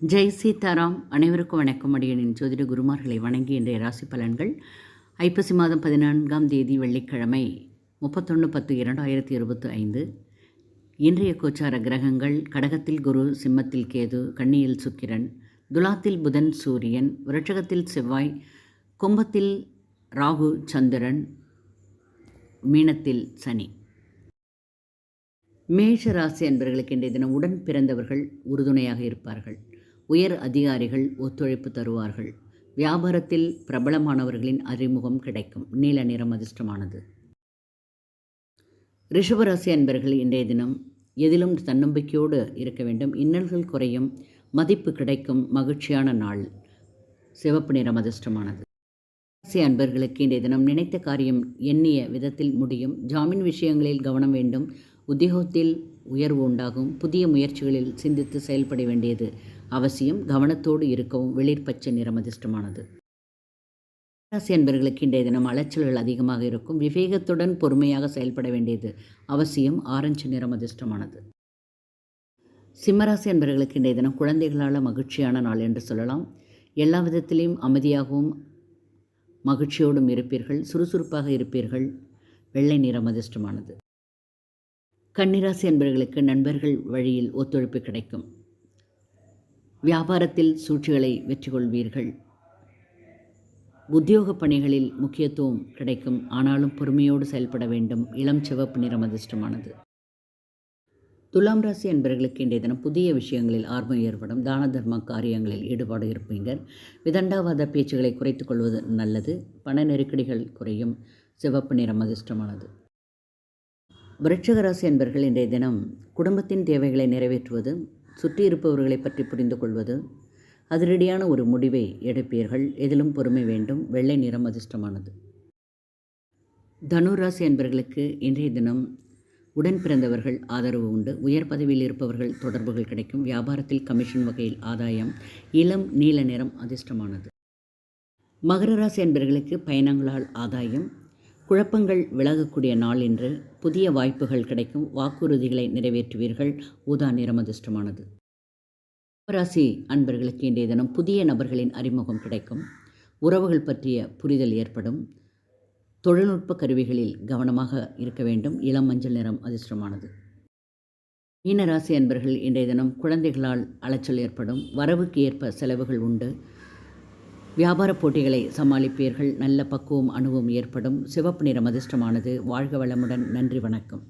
ஜெய் சீதாராம் அனைவருக்கும் வணக்கம். அடியனின் ஜோதிட குருமார்களை வணங்கி இன்றைய ராசி பலன்கள். ஐப்பசி மாதம் பதினான்காம் தேதி வெள்ளிக்கிழமை முப்பத்தொன்று பத்து இரண்டாயிரத்தி இருபத்தி ஐந்து இன்றைய கோச்சார கிரகங்கள் கடகத்தில் குரு சிம்மத்தில் கேது கண்ணியில் சுக்கிரன் துலாத்தில் புதன் சூரியன் விரட்சகத்தில் செவ்வாய் கும்பத்தில் ராகு சந்திரன் மீனத்தில் சனி. மேஷ ராசி அன்பர்களுக்கு இன்றைய தினம் உடன் பிறந்தவர்கள் உறுதுணையாக இருப்பார்கள். உயர் அதிகாரிகள் ஒத்துழைப்பு தருவார்கள். வியாபாரத்தில் பிரபலமானவர்களின் அறிமுகம் கிடைக்கும். நீல நிறம் அதிர்ஷ்டமானது. ரிஷபராசி அன்பர்கள் இன்றைய தினம் எதிலும் தன்னம்பிக்கையோடு இருக்க வேண்டும். இன்னல்கள் குறையும் மதிப்பு கிடைக்கும் மகிழ்ச்சியான நாள். சிவப்பு நிறம் அதிர்ஷ்டமானது. ராசி அன்பர்களுக்கு இன்றைய தினம் நினைத்த காரியம் எண்ணிய விதத்தில் முடியும். ஜாமீன் விஷயங்களில் கவனம் வேண்டும். உத்தியோகத்தில் உயர்வு உண்டாகும். புதிய முயற்சிகளில் சிந்தித்து செயல்பட வேண்டியது அவசியம். கவனத்தோடு இருக்கவும் வெளிர் பச்சை நிறம் அதிர்ஷ்டமானது. ராசி அன்பர்களுக்கு இன்றைய தினம் அலைச்சல்கள் அதிகமாக இருக்கும். விவேகத்துடன் பொறுமையாக செயல்பட வேண்டியது அவசியம். ஆரஞ்சு நிறம் அதிர்ஷ்டமானது. சிம்மராசி அன்பர்களுக்கு இன்றைய தினம் குழந்தைகளால் மகிழ்ச்சியான நாள் என்று சொல்லலாம். எல்லா விதத்திலையும் அமைதியாகவும் மகிழ்ச்சியோடும் இருப்பீர்கள். சுறுசுறுப்பாக இருப்பீர்கள். வெள்ளை நிறம் அதிர்ஷ்டமானது. கன்னிராசி என்பவர்களுக்கு நண்பர்கள் வழியில் ஒத்துழைப்பு கிடைக்கும். வியாபாரத்தில் சூழ்ச்சிகளை வெற்றி கொள்வீர்கள் உத்தியோக பணிகளில் முக்கியத்துவம் கிடைக்கும். ஆனாலும் பொறுமையோடு செயல்பட வேண்டும். இளம் சிவப்பு நிறம் அதிர்ஷ்டமானது. துலாம் ராசி என்பவர்களுக்கு இன்றைய தினம் புதிய விஷயங்களில் ஆர்வம் ஏற்படும். தான தர்ம காரியங்களில் ஈடுபாடு இருப்பீங்க. விதண்டாவாத பேச்சுகளை குறைத்துக் கொள்வது நல்லது. பண நெருக்கடிகள் குறையும். சிவப்பு நிறம் அதிர்ஷ்டமானது. விருட்சகராசி என்பர்கள் இன்றைய தினம் குடும்பத்தின் தேவைகளை நிறைவேற்றுவது சுற்றி இருப்பவர்களை பற்றி புரிந்து கொள்வது அதிரடியான ஒரு முடிவை எடுப்பீர்கள். எதிலும் பொறுமை வேண்டும். வெள்ளை நிறம் அதிர்ஷ்டமானது. தனுராசி என்பர்களுக்கு இன்றைய தினம் உடன் பிறந்தவர்கள் ஆதரவு உண்டு. உயர் பதவியில் இருப்பவர்கள் தொடர்புகள் கிடைக்கும். வியாபாரத்தில் கமிஷன் வகையில் ஆதாயம். இளம் நீல நிறம் அதிர்ஷ்டமானது. மகர ராசி என்பர்களுக்கு பயணங்களால் ஆதாயம். குழப்பங்கள் விலகக்கூடிய நாள் என்று புதிய வாய்ப்புகள் கிடைக்கும். வாக்குறுதிகளை நிறைவேற்றுவீர்கள். ஊதா நிறம் அதிர்ஷ்டமானது. ராசி அன்பர்களுக்கு இன்றைய தினம் புதிய நபர்களின் அறிமுகம் கிடைக்கும். உறவுகள் பற்றிய புரிதல் ஏற்படும். தொழில்நுட்ப கருவிகளில் கவனமாக இருக்க வேண்டும். இளம் மஞ்சள் நிறம் அதிர்ஷ்டமானது. மீனராசி அன்பர்கள் இன்றைய தினம் குழந்தைகளால் அலைச்சல் ஏற்படும். வரவுக்கு ஏற்ப செலவுகள் உண்டு. வியாபார போட்டிகளை சமாளிப்பீர்கள். நல்ல பக்குவம் அணுவும் ஏற்படும். சிவப்பு நிறம் அதிர்ஷ்டமானது வாழ்க வளமுடன். நன்றி வணக்கம்.